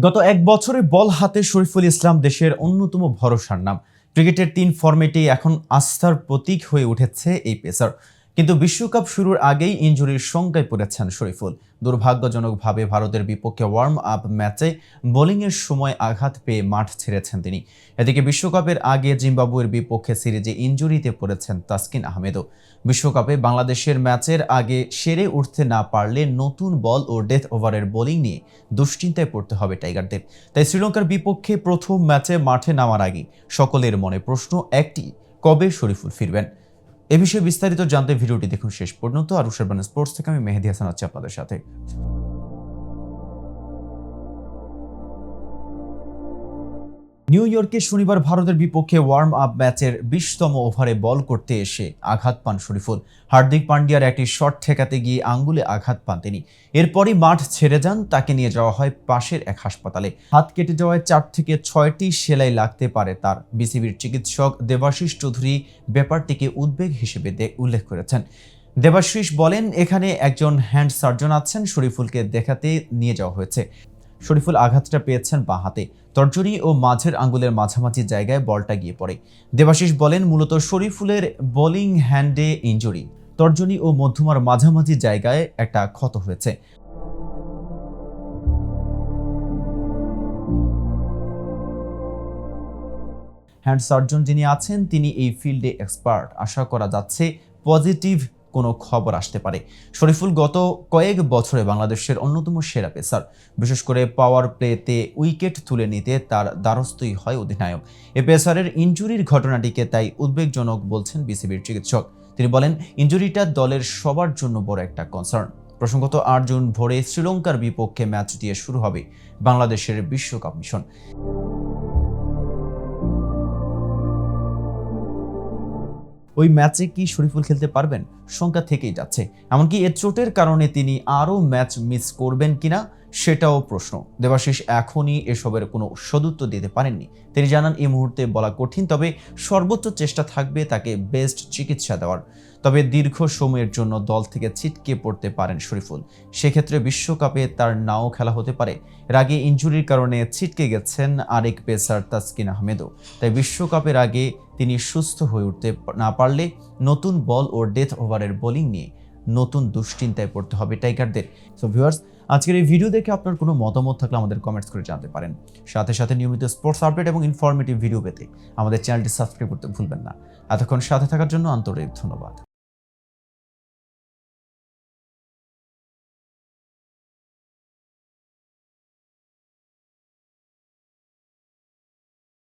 গত এক বছরে বল হাতে শরীফুল ইসলাম দেশের অন্যতম ভরসার নাম। ক্রিকেটের তিন ফর্মেটেই এখন আস্থার প্রতীক হয়ে উঠেছে এই পেসার। কিন্তু বিশ্বকাপ শুরুর আগেই ইঞ্জুরির শঙ্কায় পড়েছেন শরীফুল। দুর্ভাগ্যজনকভাবে ভারতের বিপক্ষে ওয়ার্ম আপ ম্যাচে বোলিংয়ের সময় আঘাত পেয়ে মাঠ ছেড়েছেন তিনি। এদিকে বিশ্বকাপের আগে জিম্বাবুয়ের বিপক্ষে সিরিজে ইনজুরিতে পড়েছেন তাসকিন আহমেদও। বিশ্বকাপে বাংলাদেশের ম্যাচের আগে সেরে উঠতে না পারলে নতুন বল ও ডেথ ওভারের বোলিং নিয়ে দুশ্চিন্তায় পড়তে হবে টাইগারদের। তাই শ্রীলঙ্কার বিপক্ষে প্রথম ম্যাচে মাঠে নামার আগে সকলের মনে প্রশ্ন একটি, কবে শরীফুল ফিরবেন? এ বিষয়ে বিস্তারিত জানতে ভিডিওটি দেখুন শেষ পর্যন্ত। আর উষারবান স্পোর্টস থেকে আমি মেহেদি হাসান আছি আপনাদের সাথে। নিউ ইয়র্কে শনিবার ভারতের বিপক্ষে ওয়ার্ম আপ ম্যাচের বিশতম ওভারে বল করতে এসে আঘাত পান শরীফুল। হার্দিক পান্ডিয়ার একটি শট ঠেকাতে গিয়ে আঙ্গুলে আঘাত পান তিনি। এরপরই মাঠ ছেড়ে যান, তাকে নিয়ে যাওয়া হয় পাশের এক হাসপাতালে। হাত কেটে যাওয়ায় চার থেকে ছয়টি সেলাই লাগতে পারে তার। বিসিবির চিকিৎসক দেবাশিস চৌধুরী ব্যাপারটিকে উদ্বেগ হিসেবে উল্লেখ করেছেন। দেবাশিস বলেন, এখানে একজন হ্যান্ড সার্জন আছেন, শরীফুলকে দেখাতে নিয়ে যাওয়া হয়েছে। শরীফুল আঘাতটা পেয়েছেন বাঁ হাতে। তর্জনী ও মাঝের আঙ্গুলের মাঝামাঝি জায়গায় বলটা গিয়ে পড়ে। দেবাশিস বলেন, মূলত শরীফুলের বোলিং হ্যান্ডে ইনজুরি তর্জনী ও মধ্যমার মাঝামাঝি জায়গায় একটা ক্ষত হয়েছে। হ্যান্ড সার্জন যিনি আছেন, তিনি এই ফিল্ডে এক্সপার্ট। আশা করা যাচ্ছে, পজিটিভ কোনো খবর আসতে পারে। শরীফুল গত কয়েক বছরে বাংলাদেশের অন্যতম সেরা পেসার। বিশেষ করে পাওয়ার প্লেতে উইকেট তুলে নিতে তার দ্বারস্থই হয় অধিনায়ক। এ পেসারের ইনজুরির ঘটনাটিকে তাই উদ্বেগজনক বলছেন বিসিবির চিকিৎসক। তিনি বলেন, ইনজুরিটা দলের সবার জন্য বড় একটা কনসার্ন প্রসঙ্গত আট জুন ভোরে শ্রীলঙ্কার বিপক্ষে ম্যাচ দিয়ে শুরু হবে বাংলাদেশের বিশ্বকাপ মিশন। ওই ম্যাচে কি শরীফুল খেলতে পারবেন? শঙ্কা থেকেই যাচ্ছে। এমনকি এ চোটের কারণে তিনি আরও ম্যাচ মিস করবেন কিনা? সেটাও প্রশ্ন। দেবাশিস এখনই এসবের কোনো সদুত্তর দিতে পারেননি। তিনি জানান, এই মুহূর্তে বলা কঠিন, তবে সর্বোচ্চ চেষ্টা থাকবে তাকে বেস্ট চিকিৎসা দেওয়ার। তবে দীর্ঘ সময়ের জন্য দল থেকে ছিটকে পড়তে পারেন শরীফুল। সেক্ষেত্রে বিশ্বকাপে তার নাও খেলা হতে পারে। এর আগে ইনজুরির কারণে ছিটকে গেছেন আরেক পেসার তাসকিন আহমেদও। তাই বিশ্বকাপের আগে তিনি সুস্থ হয়ে উঠতে না পারলে নতুন বল ও ডেথ ওভারের বোলিং নিয়ে নতুন দুশ্চিন্তায় পড়তে হবে টাইগারদের। সো ভিউয়ার্স আজকের এই ভিডিও দেখে আপনার কোনো মতামত থাকলে আমাদের কমেন্টস করে জানতে পারেন। সাথে সাথে নিয়মিত স্পোর্টস আপডেট এবং ইনফরমেটিভ ভিডিও পেতে আমাদের চ্যানেলটি সাবস্ক্রাইব করতে ভুলবেন না। এতক্ষণ সাথে থাকার জন্য আন্তরিক ধন্যবাদ।